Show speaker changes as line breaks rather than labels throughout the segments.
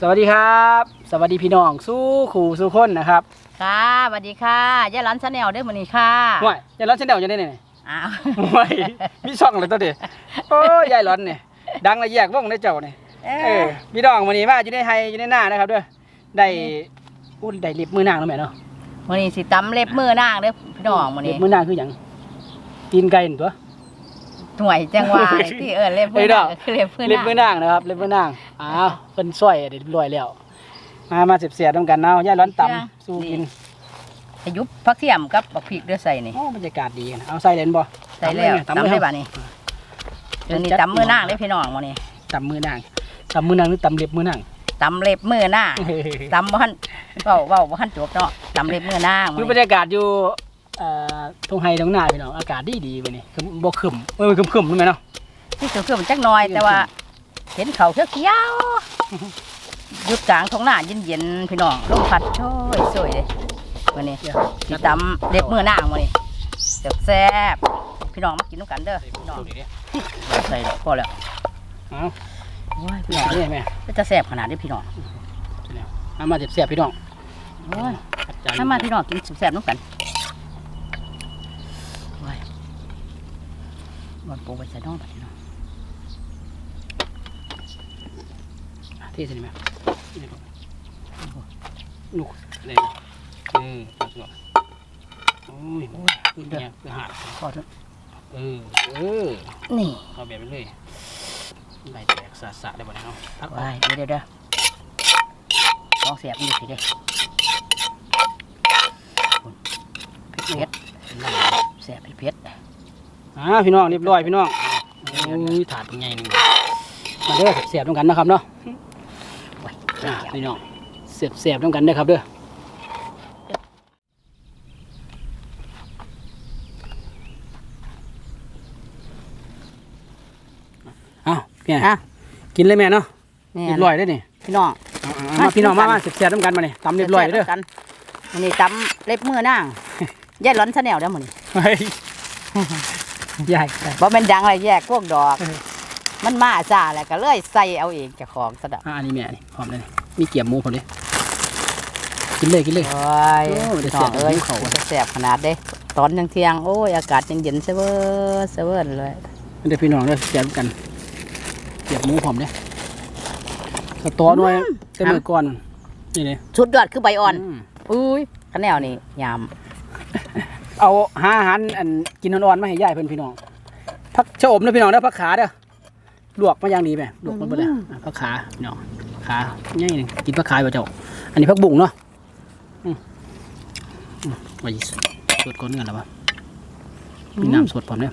สวัสดีครับ สวัสดีพี่น้องสู้ขู่สู้คนนะครับ
ค่ะสวัสดีค่ะย่าร้านชาแนลเด้อมื้อนี้ค่ะ
ห่วยยายร้อนเช่นเดียวจะได้เนี่ย
อ้าว
ห่วยมีช่องเลยตัวเดียวโอ้ยยายร้อนเนี่ยดังละแยกว่องได้เจ้าเนี่ย
เอ
เออ
อ
พี่น้องวันนี้มาอยู่ในไฮอยู่ในหน้านะครับเด้วยได้อุ้นได้เล็บมือนางแล้วแม่เนาะ
มื้อนี้สิตำเล็บมือนางเด้อพี่น้องมื้อ
เล็
นี้
บมือนางคือหยังตีนไก่นั่นตัว
หน่วยจังหวะที่เอิ้นเล็บมื
เอ้
อย
ด
นา
องก
ก็คือเล็บมือ
เล็บมือนา
ง
นางนะครับเล็บมือนางอ้าวเป็นสร้อยเด็ดรวยแล้วมามาเสียบๆต้องกันเนาะยายร้อนตำสู้กิน
ขยุบผักเทียมกับบักพริกเด้อใส่นี่
โอ้บรรยากาศดีกันเอาใส่เลนบ่
ใส่แล้ว
ตำ
ตำ
เลย
ได้
ตำ
บัดนี้มื้อนี้ตำมือนางเด้อพี่น้องมื้อนี้
ตำมือนางตำมือนางหรือตำเล็บมือนาง
ตำเล็บมือนางตำบ่ทันเว้าเว้าบ่ทันจบเนาะตำเล็บมือนาง
คื
มื้
อ
อบ
ร
นี้
รยากาศอยู่ เอ่อทงไฮทงนาพี่น้องอากาศดีดีๆไปนี่คือบ่ครึมเออครึมครึมๆใช่ไหมเนาะ
ที่คือๆมันจักหน่อยแต่ว่า เห็นเขาเขียวๆอยู่กลางท้องนาเย็นๆพี่น้องลมพัดโชยสวยเลยมื้อนี้สีตำเล็บมือนางมานี่แซ่บๆพี่น้องมากินด้วยกันเด้อพี่น้องใส่แล้วพอแล้ว
เอา
โอ้ย
พี่
พี่
น้
น้
อ
องง
นี่แม่
ก็จะแซ่บขนาดนี้พี่น้อง
เอามาเสียบๆพี่น้อง
โอ้ย
จน
ถ้ามาพี่น้องกินแซ่บๆน้ำกันโอ้ย มันปูไปใส่น้องไปพี่น้อง
เที่ส่นี่แม่นี่ครับลูกเลยเออตัดก่อนโอ้ยโอ้ยเนี่ยคือหาด
พอเถอะ
เออเออ
นี่
เอาแบบนี้เลยใบแตกสาสะได้บ่เนี่ยเอาะพักออก
ว้ายเดี๋ยวเดี๋ยวเดี๋ยวลองแซ่บดูสิเด้เผ็ดเผ็ดแซ่บเผ็ด
อ่าพี่น้องเรียบร้อยพี่น้องโอ้ยถาดเป็นไงนึงมาเด้อเสียบๆต้องกันนะครับเนาะ
โอ้ย
อ่าพี่น้องเสียบเสียบๆต้องกันเด้อครับเด้ออ้าวพี่
อะ
กินเลยแม่เนาะ
นี่
เรียบร้อยได้อนี่
พี่น้อง
เอาๆมาพี่น้องมามาเสียบเสียบๆต้องกันมาเนี่ยตำเรียบร้อยเด้อ
กันอันนี้ตำเล็บมือนางแย่ร้อนชาแนลได้อหมดนี่
เฮ้ยใหญ่ไป
บ่เป็นดังอะไรแยกพวกดอก
เออ
มันมาซาแล้วก็เลยใส่เอาเองเจ้าของซะดอก
อ่าอันนี้แม่นี่หอมเลยนี่มีเกี๊ยมหมูผมดิกินเลยกินเลย
โอ้ย
โอ้ย
น้องเอ้ย
จะแซ่บหิวข้าว
จะแสบขนาดเด้ ตอนยังเที่ยงๆโอ้ยอากาศยังเย็นเสเวอเสเวอเลย
เดี๋ยวพี่น้องเด้อเสียบกันเกี๊ยมหมูผมเนี่ยสตอหน่อยเต็มมือก่อนนี่เลย
ชุดยอดคือใบอ่อน
ม
อุ้ยคะแนวนี่ยาม
เอาหาอาหารอันกินอ่อนๆมาให้ยายเพิ่นพี่น้องผักชะอมนะพี่น้องเด้อผักขาเด้อลวกมาอย่างดีแม่ลวกมันเบิดเลยอะผักขาพี่น้องขาใหญ่หนึงกินผักขาบ่เจ้าอันนี้ผักบุ้งเนาะอืมอืมไว้สดก่อนกันแล้วปะมีน้ำสดพร้อมเนี่ย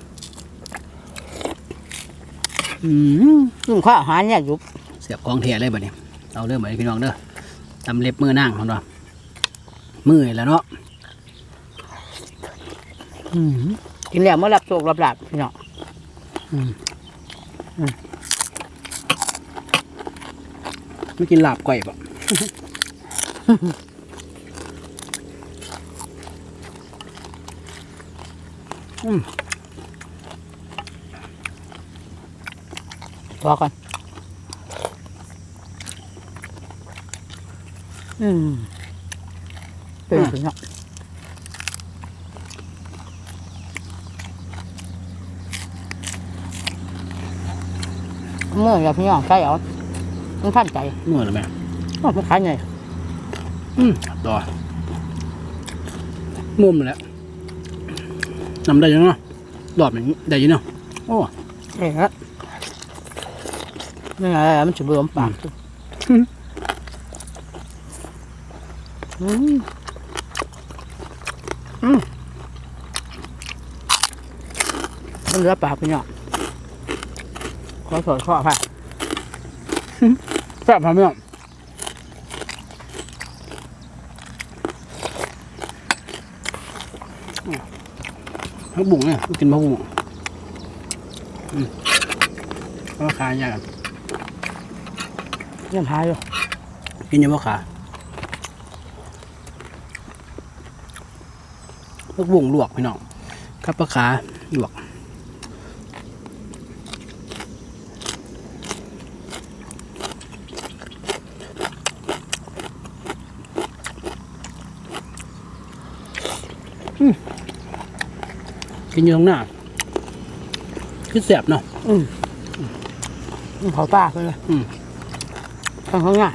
อืม
ยุ่งข้าวอาหารเนี่ยยุบ
เสียบของเทียเลยบัดนี้เอาเริ่มบัดนี้พี่น้องเด้อตำเล็บมือนางของเรามือนี่แหล้วเนาะอืม
กินแล้วเมื่อรับโชครับหลับพี่น้อง
ไม่กินลาบก่อยปะ
พอก่อน อืมเป็นพี่น้อง เมื่อไรพี่น้องใช่เอาต้องท่านใจ
มือหรือไหม
โอ้ไม่ขายไง
อืมต่อมุมแล้วนำได้ยังเนาะดอดอย่างนี้ได้อยังเนาะโอ้
เอ้ยฮะนี่ไงมันจะเบื่อมปาก
อืม
อืมอืมมันเหลือปากพี่น้อง ขอโทษขออภัย
แซ่บพร้อมไหมครับผักบุ้งเนี่ยกินผักบุ้งอืมราคายากอะ
ยังหายอยู่
กินยังบ่ขาผักบุ้งลวกพี่น้องครับปลาขาลวก กินอยู่ตรงหน้าคือแสบเนาะ
อืมเขาป้าไปเลย
อืม
ทางข้างหน้า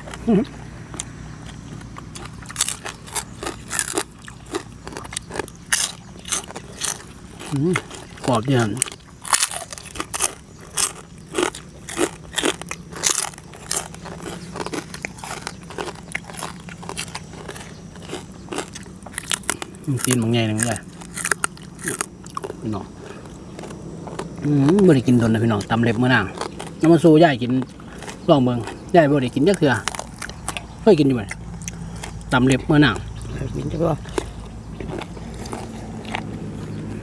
กรอบดีฮะมันกินบางไงนึงเลย พี่น้องอืมบ่ได้กินโดนนะพี่น้องตำเล็บเมื่อนางน้ำมันสู้ย่ายกินลองเบิ่งย่ายบ่ได้กินจักเทื่อเคยกินอยู่ไหมตำเล็บเมื่อนาง
กินจะก็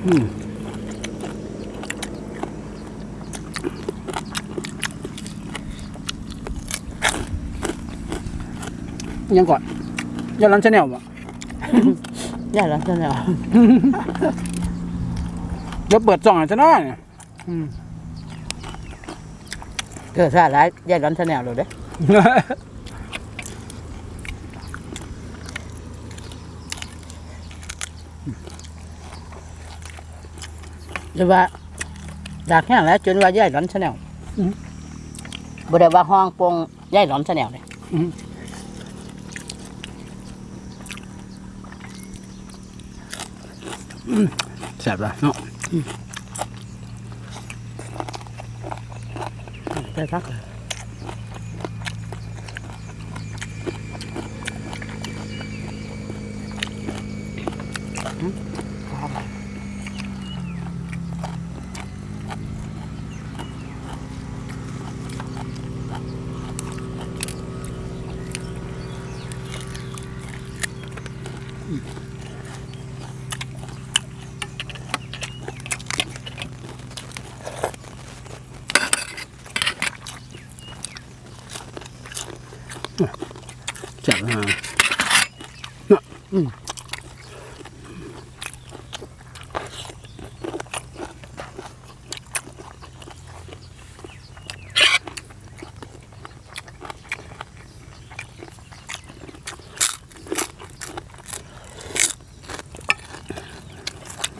อืมยังก่อนยาลันชาแนลบ่
ได้แล้วใช่ไหม
เดี๋ยวเปิดจ่องให้จะน้อย
เกิดซาหลายยายร้อนชาแนลเลยเด้หรือว่าจากแห้งแล้วจนว่ายายร้อนชาแนลบ่ได้ว่าห้องโปงยายร้อนชาแนลเลย
แสบละเนาะ
ได้พัก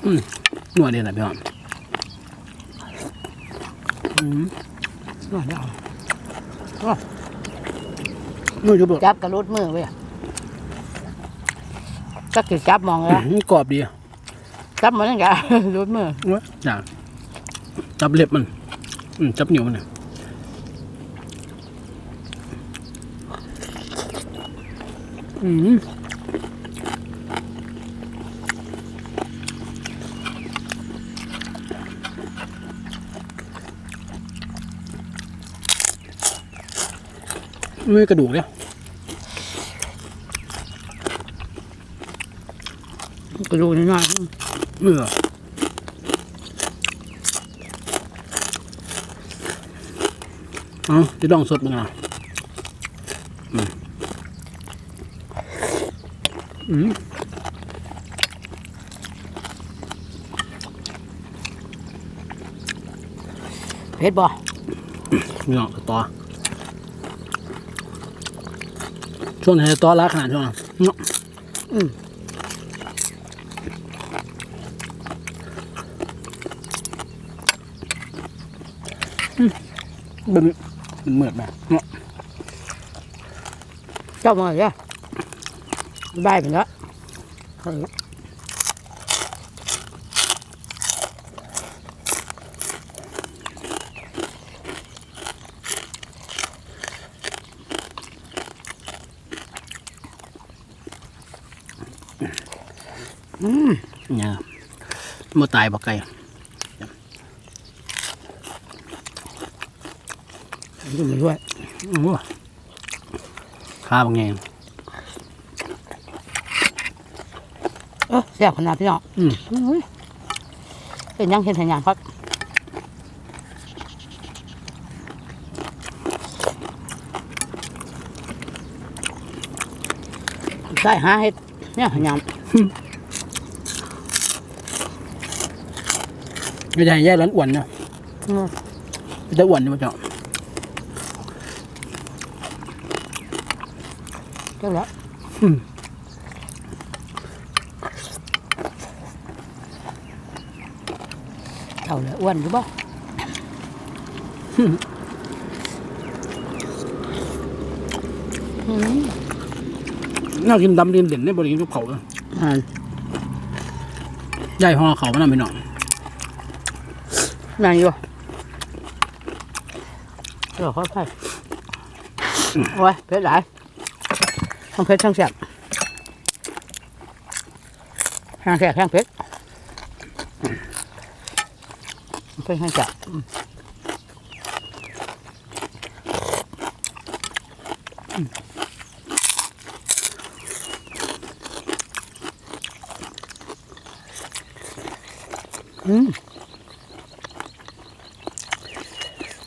อืมนวดเดียวนะพี่น้องอืม
น้อยเดียวน
วดอยู่เบิก
จับกระลุดมือไว้อะจักคือจับมองแล้ว
อืมกรอบดีอะ
จับมันนั่นกะลุดมือ
เว้ยจ้าจับเล็บมัน อืมจับนิ้วมันน่ะอืม ไม่กระดูกเนี่ย
กระดูกน้อย
เมื่อเอาจะต้องสดมึงอะอืมอืม
ๆเผ็ดบ่
มีหนอกต่อ ช่วงไหนต่อราขนาดช่วงนั้นเนาะ
อืม
เป็นเป็นเหมือดไหมเนาะ
เจ้ามาเลยบายไปแล้ว
เนี่ย มาตายบักไก่
ดูมันด้วย
โอ้โหข้าบางไง
เออแซ่บขนาดพี่น้อง
อืม
อุ้ยเป็นยังเห็นเห็นยังครับได้หาเห็ดเนี่ยหยาม
ไม่ได้แย่ร้อนอ้วนเนาะไม่ได้อ้วนนี่มาเจ้า
เจ้าแล้ว
อืม
เท่าเลยอ้วนอยู่บ่อืม
น่ากินดำดินเด่นในบริเวณภูเขาเลย
อ่า
ใหญ่ห่อเขามันน่ะพี่น้อง
นั่งอยู่ เดี๋ยวค่อยๆโอ้ยเผ็ดหลายทั้งเผ็ดทั้งแซ่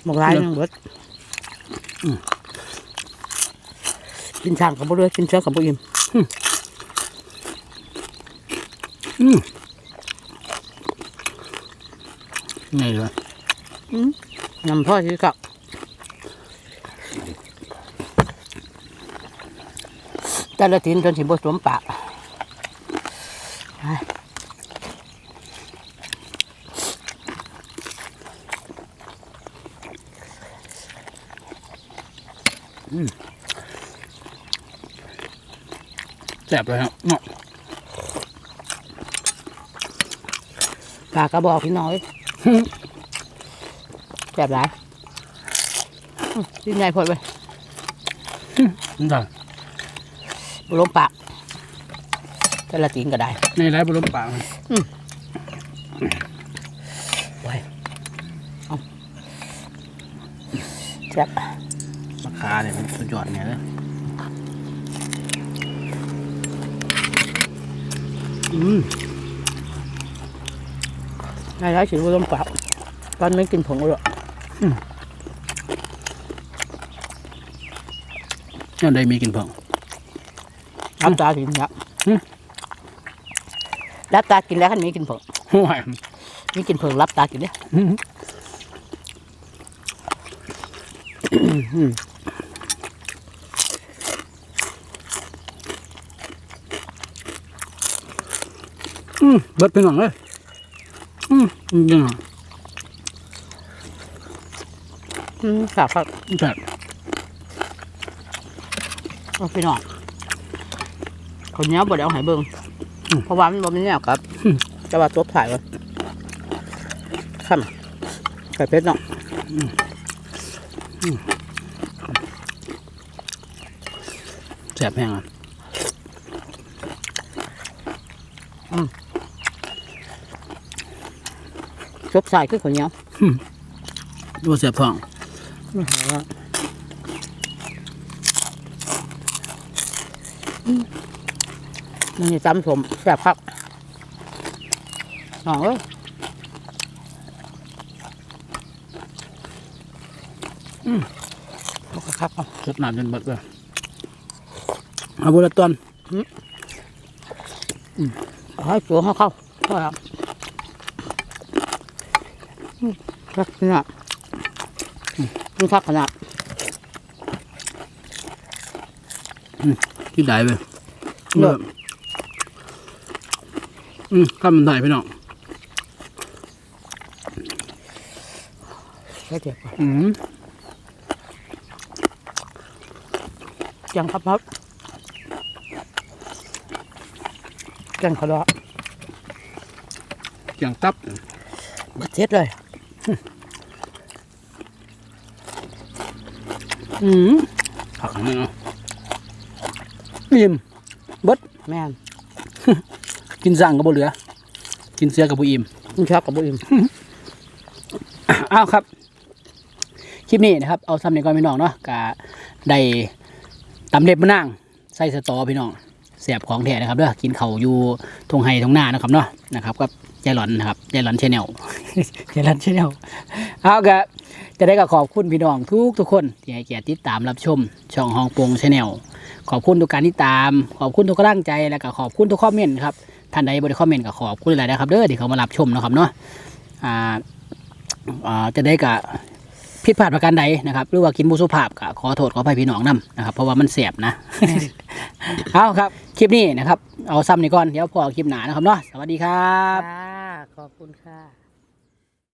บทั้งแซ่บทั้งเผ็ดทั้งเผ็ดทั้งแซ่บอืมอืมบอกลายยังเบิดกินช่างกับบ่เลยกินเชื้อกับบ่อิ่ม
อืมไงเลย
ยำพ่อที่กับแต่ละทีนจนสิบ่สวมปาก
แสบเลยครับเนาะ
ปากกระบอกพี่น้อยแซ่บหลายอื้อกินใหญ่พอดไป
นี่ได้
บ่ล้มปากแต่ละทีนก็ได้
ในไรบรมปากมัน
ไว้เอาแซ่บ
มะ ขาเนี่ยมันสุดยอดเนี่ยเลยอืม
นายร้ายสิบ่ล้มปากตอนไม่กินผงเลย
ยังได้มีกินเพิ่ง
รับตากินครับ
อืม
รับตากินแล้วคันมีกินผง
ห่วย
มีกินผงรับตากินเนี่ย
อืมอืมเบิดไปหน่อยเลยอืมยังไง
อืมครับครับ
แบบ
เอาพี่น้องคนนี้บ่ได้เอาให้เบิ่งเพราะว่ามันบ่มีแนวครับจะว่าตัวถ่ายไว้ข้ามไก่เป็ดเนาะ
แสบแห้งอะ
จบสายคือคนนี้
ดูแสบท้อง
มันนี่ตำสมแซ่บครับน้องเอ้ยอืมเอาครับเอา
สดน้ำจนเบิดเลยเอาบุระตอน
เอาให้ตัวเขาเข้าก็ครับอืม ครับขนาดนี่ครับขนาด
ที่ไหนไป
เลิก
อืมข้ามมันถ่ายพี่น้อง
แค่เจ็บก่อน
อืม
จังครับครับจังเขาดอก
เสียงตับ
บัดเท็ดเลย
อืมผักอันนี้เนาะอิ่มเบิด
แม่น
กินสั่งก็บ่เหลือ กินเสียกับบ่อิ่ม
คุณชอบกับบุอิม
อ้าวครับ คลิปนี้นะครับ เอาซ้ำในก่อนพี่น้องเนาะกะได้ตำเล็บมะนางใส่สตอพี่น้องแสบของแท้นะครับเด้อกินเขาวอยู่ทงไฮทงหน้านะครับเนาะนะครับก็ยายหลอนนะครับยายหลอนชแนลยายหลอนชแนลเอากะ จะได้ก็ขอบคุณพี่น้องทุกทุกคนที่ให้เกียรติติดตามรับชม ช่องฮองปงชาแนลขอบคุณทุกการติดตาม ขอบคุณทุกกำลังใจแล้วก็ขอบคุณทุกคอมเมนต์ครับท่านใดบริคอมเมนต์ก็ขอบคุณหลายนะครับเด้อที่เขามารับชมนะครับเนาะอ่าอ่าจะได้กะผิดพลาดประการใดนะครับหรือว่ากินบุสุภาพก็ขอโทษขออภัยพี่น้องนํนะครับเพราะว่ามันเสียบนะ เอาครับ คลิปนี้นะครับ เอาซ้ำนี่ก่อน เดี๋ยวพอคลิปหนานะครับเนาะสวัสดีครับ
ค่ะ ขอบคุณค่ะ